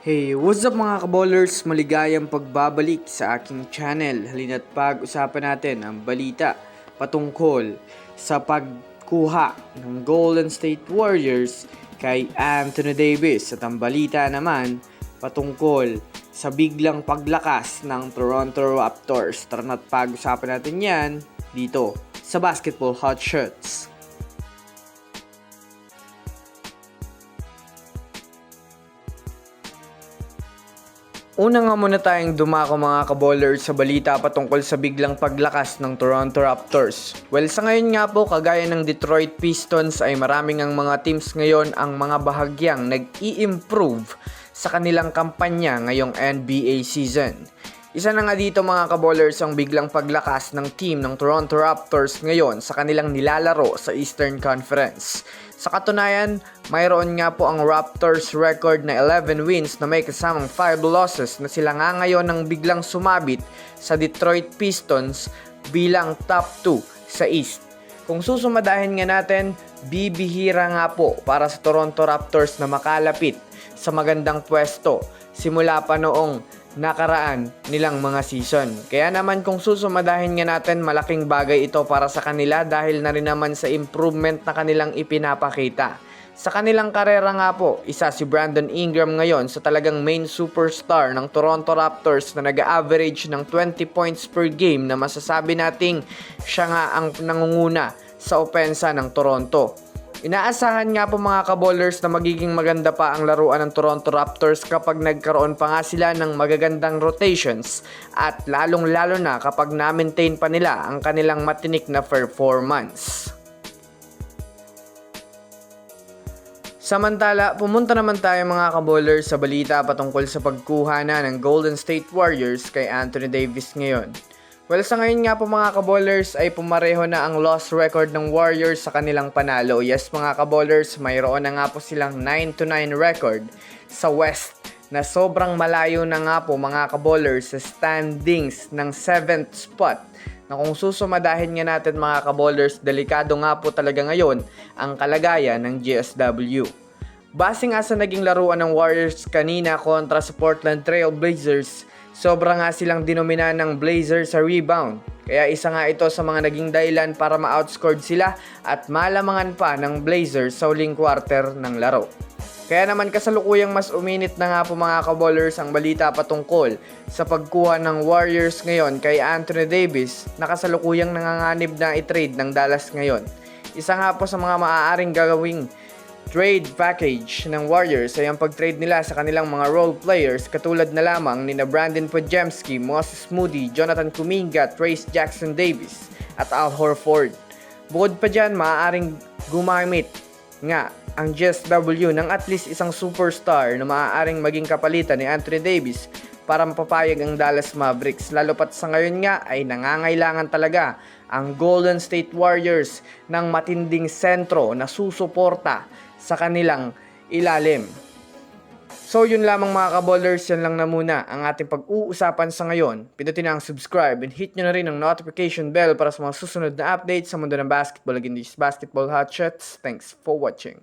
Hey, what's up mga kaballers? Maligayang pagbabalik sa aking channel. Halina't pag-usapan natin ang balita patungkol sa pagkuha ng Golden State Warriors kay Anthony Davis. At ang balita naman patungkol sa biglang paglakas ng Toronto Raptors. Tara na't pag-usapan natin yan dito sa Basketball Hot Shots. Una nga muna tayong dumako mga kaballers sa balita patungkol sa biglang paglakas ng Toronto Raptors. Well, sa ngayon nga po, kagaya ng Detroit Pistons ay maraming ang mga teams ngayon ang mga bahagyang nag-i-improve sa kanilang kampanya ngayong NBA season. Isa na nga dito mga kaballers ang biglang paglakas ng team ng Toronto Raptors ngayon sa kanilang nilalaro sa Eastern Conference. Sa katunayan, mayroon nga po ang Raptors record na 11 wins na may kasamang 5 losses na sila nga ngayon ang biglang sumabit sa Detroit Pistons bilang top 2 sa East. Kung susumadahin nga natin, bibihira nga po para sa Toronto Raptors na makalapit sa magandang pwesto simula pa noong nakaraan nilang mga season. Kaya naman kung susumadahin nga natin, malaking bagay ito para sa kanila dahil na rin naman sa improvement na kanilang ipinapakita. Sa kanilang karera nga po, isa si Brandon Ingram ngayon sa talagang main superstar ng Toronto Raptors na nag-average ng 20 points per game na masasabi nating siya nga ang nangunguna sa opensa ng Toronto. Inaasahan nga po mga kaballers na magiging maganda pa ang laruan ng Toronto Raptors kapag nagkaroon pa nga sila ng magagandang rotations at lalong lalo na kapag na-maintain pa nila ang kanilang matinik na performance. Samantala, pumunta naman tayo mga kaballers sa balita patungkol sa pagkuha na ng Golden State Warriors kay Anthony Davis ngayon. Well, sa ngayon nga po mga kaballers ay pumareho na ang loss record ng Warriors sa kanilang panalo. Yes mga kaballers, mayroon na nga po silang 9-9 record sa West na sobrang malayo na nga po mga kaballers sa standings ng 7th spot na kung susumadahin nga natin mga kaballers, delikado nga po talaga ngayon ang kalagayan ng GSW. Base nga sa naging laruan ng Warriors kanina kontra sa Portland Trail Blazers, sobra nga silang dinomina ng Blazers sa rebound. Kaya isa nga ito sa mga naging dahilan para ma-outscored sila at malamangan pa ng Blazers sa huling quarter ng laro. Kaya naman kasalukuyang mas uminit na nga po mga kaballers ang balita patungkol sa pagkuha ng Warriors ngayon kay Anthony Davis na kasalukuyang nanganganib na i-trade ng Dallas ngayon. Isa nga po sa mga maaaring gagawing trade package ng Warriors ay ang pag-trade nila sa kanilang mga role players katulad na lamang ni na Brandon Podjemski, Moses Moody, Jonathan Kuminga, Trace Jackson Davis at Al Horford. Bukod pa dyan, maaaring gumamit nga ang GSW ng at least isang superstar na maaaring maging kapalitan ni Anthony Davis para mapapayag ang Dallas Mavericks. Lalo pat sa ngayon nga ay nangangailangan talaga ang Golden State Warriors ng matinding sentro na susuporta sa kanilang ilalim. So yun lamang mga kaballers, yan lang na muna ang ating pag-uusapan sa ngayon. Pindutin na ang subscribe and hit nyo na rin ang notification bell para sa mga susunod na updates sa mundo ng basketball again this basketball hot shots. Thanks for watching.